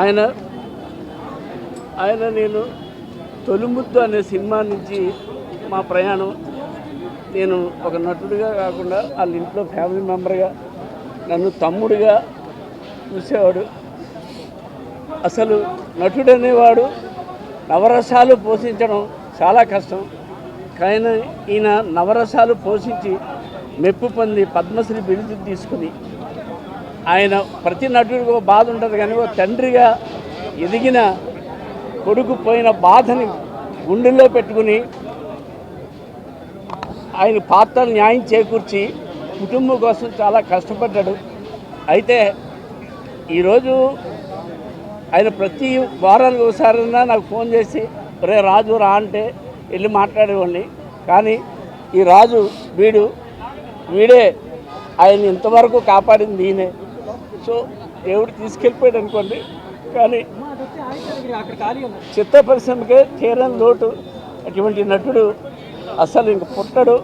ఆయన ఆయన నేను తొలిముద్దు అనే సినిమా నుంచి మా ప్రయాణం. నేను ఒక నటుడిగా కాకుండా వాళ్ళ ఇంట్లో ఫ్యామిలీ మెంబర్గా నన్ను తమ్ముడిగా చూసేవాడు. అసలు నటుడు అనేవాడు నవరసాలు పోషించడం చాలా కష్టం. కానీ ఈయన నవరసాలు పోషించి మెప్పు పొంది పద్మశ్రీ బిరుదు తీసుకుని ఆయన ప్రతి నటుడికి ఒక బాధ ఉంటుంది కానీ ఒక తండ్రిగా ఎదిగిన కొడుకు పోయిన బాధని గుండెల్లో పెట్టుకుని ఆయన పాత్ర న్యాయం చేకూర్చి కుటుంబం కోసం చాలా కష్టపడ్డాడు. అయితే ఈరోజు ఆయన ప్రతి వారానికి ఒకసారైనా నాకు ఫోన్ చేసి రే రాజు రా అంటే వెళ్ళి మాట్లాడేవాడిని. కానీ ఈ రాజు వీడు వీడే ఆయన ఇంతవరకు కాపాడింది ఈయనే. సో దేవుడు తీసుకెళ్ళిపోయాడు అనుకోండి. కానీ చిత్ర పరిశ్రమకే తీరని లోటు అటువంటి నటుడు అసలు ఇంక పుట్టడు.